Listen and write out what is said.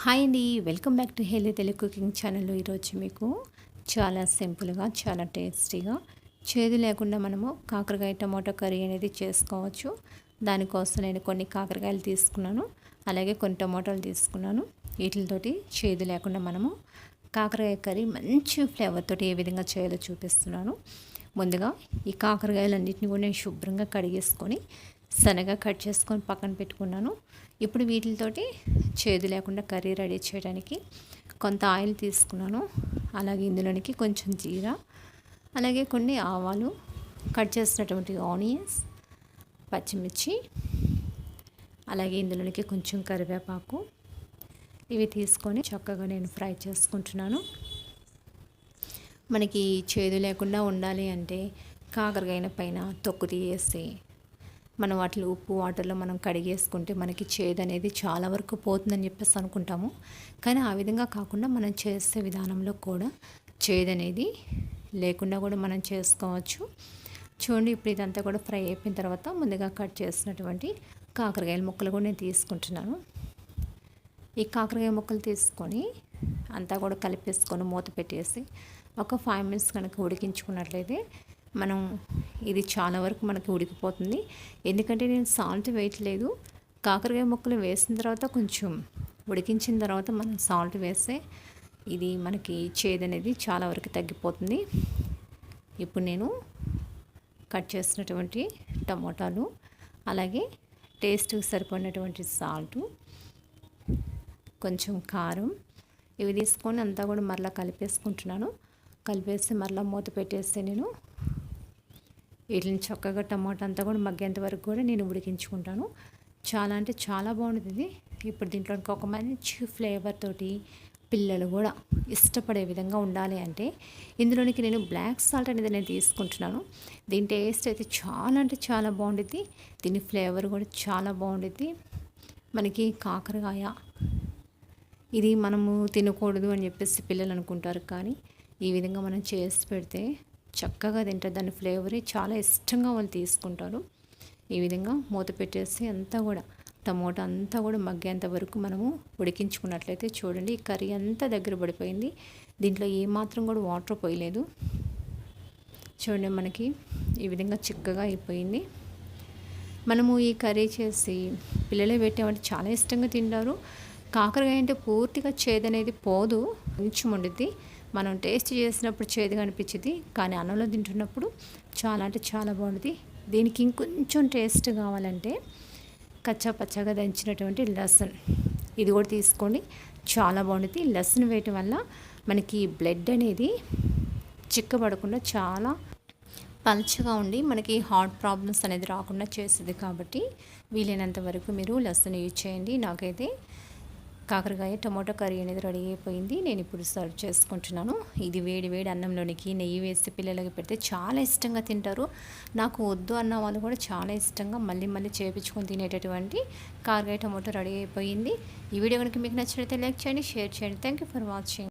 Hi అండి. Welcome back to healthy Telugu cooking channel. ఈరోజు మీకు చాలా సింపుల్గా చాలా టేస్టీగా చేదు లేకుండా మనము కాకరకాయ టమాటో కర్రీ అనేది చేసుకోవచ్చు. దానికోసం నేను కొన్ని కాకరకాయలు తీసుకున్నాను. అలాగే కొన్ని టమాటోలు తీసుకున్నాను. వీటితోటి చేదు లేకుండా మనము కాకరకాయ కర్రీ మంచి ఫ్లేవర్ తోటి ఏ విధంగా చేయాలో చూపిస్తున్నాను. ముందుగా ఈ కాకరకాయలన్నింటినీ కూడా నేను శుభ్రంగా కడిగేసుకొని సన్నగా కట్ చేసుకొని పక్కన పెట్టుకున్నాను. ఇప్పుడు వీటితోటి చేదు లేకుండా కర్రీ రెడీ చేయడానికి కొంత ఆయిల్ తీసుకున్నాను. అలాగే ఇందులోనికి కొంచెం జీరా అలాగే కొన్ని ఆవాలు కట్ చేసినటువంటి ఆనియన్స్ పచ్చిమిర్చి అలాగే ఇందులోనికి కొంచెం కరివేపాకు. ఇవి తీసుకొని చక్కగా నేను ఫ్రై చేసుకుంటున్నాను. మనకి చేదు లేకుండా ఉండాలి అంటే కాకరకాయ పైన తొక్కు తీసేసి మనం వాటిలో ఉప్పు వాటర్లో మనం కడిగేసుకుంటే మనకి చేదు అనేది చాలా వరకు పోతుందని చెప్పేసి అనుకుంటాము. కానీ ఆ విధంగా కాకుండా మనం చేసే విధానంలో కూడా చేదు అనేది లేకుండా కూడా మనం చేసుకోవచ్చు. చూడండి ఇప్పుడు ఇదంతా కూడా ఫ్రై అయిపోయిన తర్వాత ముందుగా కట్ చేసినటువంటి కాకరకాయల ముక్కలు కూడా నేను తీసుకుంటున్నాను. ఈ కాకరకాయ ముక్కలు తీసుకొని అంతా కూడా కలిపేసుకొని మూత పెట్టేసి ఒక ఫైవ్ మినిట్స్ కనుక ఉడికించుకున్నట్లయితే మనం ఇది చాలా వరకు మనకి ఉడికిపోతుంది. ఎందుకంటే నేను సాల్ట్ వేయట్లేదు. కాకరకాయ ముక్కలు వేసిన తర్వాత కొంచెం ఉడికించిన తర్వాత మనం సాల్ట్ వేస్తే ఇది మనకి చేదు అనేది చాలా వరకు తగ్గిపోతుంది. ఇప్పుడు నేను కట్ చేసినటువంటి టమోటాలు అలాగే టేస్ట్కి సరిపడినటువంటి సాల్టు కొంచెం కారం ఇవి తీసుకొని అంతా కూడా మరలా కలిపేసుకుంటున్నాను. కలిపేసి మరలా మూత పెట్టేస్తే నేను వీటిని చక్కగా టమాటా అంతా కూడా మగ్గేంత వరకు కూడా నేను ఉడికించుకుంటాను. చాలా అంటే చాలా బాగుంటుంది ఇప్పుడు దీంట్లోకి ఒక మంచి ఫ్లేవర్ తోటి పిల్లలు కూడా ఇష్టపడే విధంగా ఉండాలి అంటే ఇందులోనికి నేను బ్లాక్ సాల్ట్ అనేది నేను తీసుకుంటున్నాను. దీని టేస్ట్ అయితే చాలా అంటే చాలా బాగుంటుంది దీని ఫ్లేవర్ కూడా చాలా బాగుంటుంది మనకి కాకరకాయ ఇది మనము తినకూడదు అని చెప్పేసి పిల్లలు అనుకుంటారు కానీ ఈ విధంగా మనం చేసి పెడితే చక్కగా తింటారు. దాని ఫ్లేవర్ చాలా ఇష్టంగా వాళ్ళు తీసుకుంటారు. ఈ విధంగా మూత పెట్టేసి అంతా కూడా టమోటా అంతా కూడా మగ్గేంత వరకు మనము ఉడికించుకున్నట్లయితే చూడండి ఈ కర్రీ అంతా దగ్గర పడిపోయింది. దీంట్లో ఏమాత్రం కూడా వాటర్ పోయలేదు. చూడండి మనకి ఈ విధంగా చిక్కగా అయిపోయింది. మనము ఈ కర్రీ చేసి పిల్లలే పెట్టామంటే చాలా ఇష్టంగా తింటారు. కాకరకాయ అంటే పూర్తిగా చేదనేది పోదు కొంచెం ఉండిద్ది. మనం టేస్ట్ చేసినప్పుడు చేదుగా అనిపించింది కానీ అన్నంలో తింటున్నప్పుడు చాలా అంటే చాలా బాగుంటుంది. దీనికి ఇంకొంచెం టేస్ట్ కావాలంటే కచ్చా పచ్చగా దంచినటువంటి లసన్ ఇది కూడా తీసుకోండి. చాలా బాగుంటుంది. లసన్ వేయటం వల్ల మనకి బ్లడ్ అనేది చిక్కబడకుండా చాలా పల్చగా ఉండి మనకి హార్ట్ ప్రాబ్లమ్స్ అనేది రాకుండా చేస్తుంది కాబట్టి వీలైనంత వరకు మీరు లసన్ యూజ్ చేయండి. నాకైతే కాకరకాయ టమాటో కర్రీ అనేది రెడీ అయిపోయింది. నేను ఇప్పుడు సర్వ్ చేసుకుంటున్నాను. ఇది వేడి వేడి అన్నంలోనికి నెయ్యి వేసి పిల్లలకి పెడితే చాలా ఇష్టంగా తింటారు. నాకు వద్దు అన్న వాళ్ళు కూడా చాలా ఇష్టంగా మళ్ళీ మళ్ళీ చేపించుకొని తినేటటువంటి కాకరకాయ టమాటో రెడీ అయిపోయింది. ఈ వీడియో కనుక మీకు నచ్చినట్లయితే లైక్ చేయండి షేర్ చేయండి. Thank you for watching